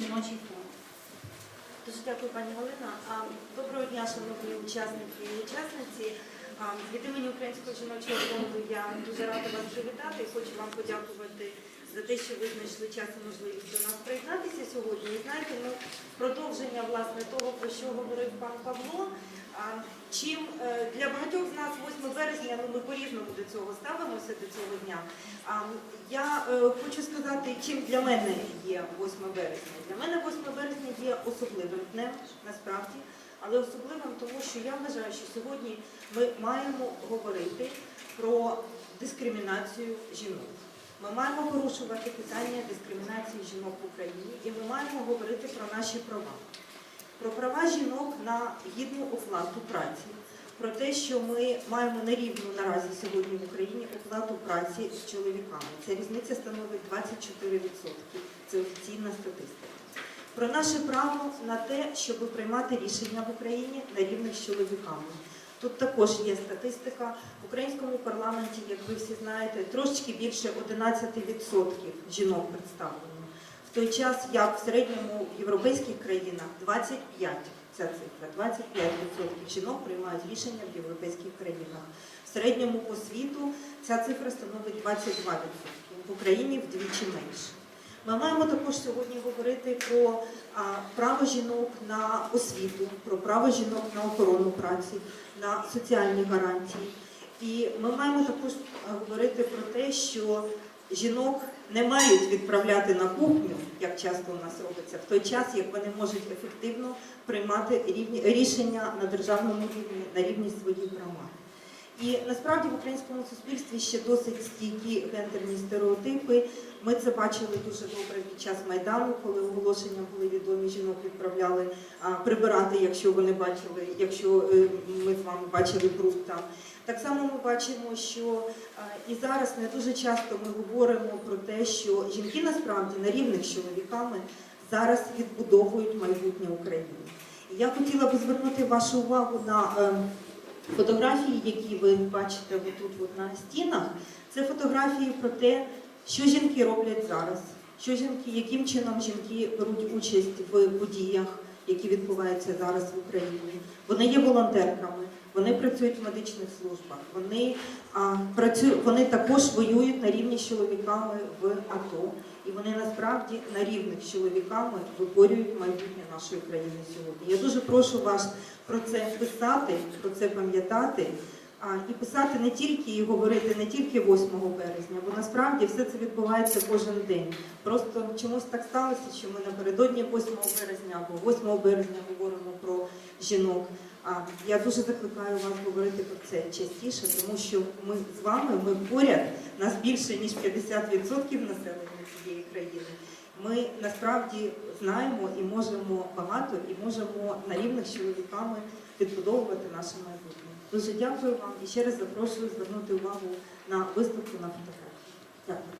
жіночий фонд. Дуже дякую, пані Галина. Доброго дня, шановні учасники і учасниці. Від імені Українського жіночого фонду я дуже рада вас привітати і хочу вам подякувати за те, що ви знайшли час і можливість до нас приєднатися сьогодні. І знаєте, ну, продовження власне того, про що говорив пан Павло. Чим е, для багатьох з нас 8 березня, ну ми по-різному до цього ставимося до цього дня. Я е, хочу сказати, чим для мене є 8 березня. Для мене 8 березня є особливим днем, насправді, але особливим тому, що я вважаю, що сьогодні ми маємо говорити про дискримінацію жінок. Ми маємо порушувати питання дискримінації жінок в Україні і ми маємо говорити про наші права. Про права жінок на гідну оплату праці, про те, що ми маємо нерівну наразі сьогодні в Україні оплату праці з чоловіками. Ця різниця становить 24%. Це офіційна статистика. Про наше право на те, щоб приймати рішення в Україні на рівних з чоловіками. Тут також є статистика. В українському парламенті, як ви всі знаєте, трошечки більше 11% жінок представлено. Той час, як в середньому в європейських країнах 25 ця цифра, 25% жінок приймають рішення в європейських країнах. В середньому по світу ця цифра становить 22%, в Україні вдвічі менше. Ми маємо також сьогодні говорити про а, право жінок на освіту, про право жінок на охорону праці, на соціальні гарантії. І ми маємо також говорити про те, що жінок не мають відправляти на кухню, як часто у нас робиться, в той час, як вони можуть ефективно приймати рівні, рішення на державному рівні, на рівні своїх громад. І насправді в українському суспільстві ще досить стійкі гендерні стереотипи. Ми це бачили дуже добре під час майдану, коли оголошення були відомі, жінок відправляли прибирати, якщо вони бачили, якщо е, ми з вами бачили бруд там. Так само ми бачимо, що і зараз не дуже часто ми говоримо про те, що жінки насправді на рівних з чоловіками зараз відбудовують майбутнє України. Я хотіла би звернути вашу увагу на е, фотографії, які ви бачите тут от на стінах. Це фотографії про те, що жінки роблять зараз, що жінки, яким чином жінки беруть участь в подіях, які відбуваються зараз в Україні. Вони є волонтерками, вони працюють в медичних службах, вони а, працюють, вони також воюють на рівні з чоловіками в АТО, і вони насправді на рівних з чоловіками виборюють майбутнє нашої країни сьогодні. Я дуже прошу вас про це писати, про це пам'ятати. І писати не тільки і говорити не тільки 8 березня, бо насправді все це відбувається кожен день. Просто чомусь так сталося, що ми напередодні 8 березня або 8 березня говоримо про жінок. А я дуже закликаю вас говорити про це частіше, тому що ми з вами, ми поряд, нас більше ніж 50% населення цієї країни. Ми насправді знаємо і можемо багато, і можемо на рівних чоловіками відбудовувати наше майбутнє. Дуже дякую вам і ще раз запрошую звернути увагу на виставку на фотографії. Дякую.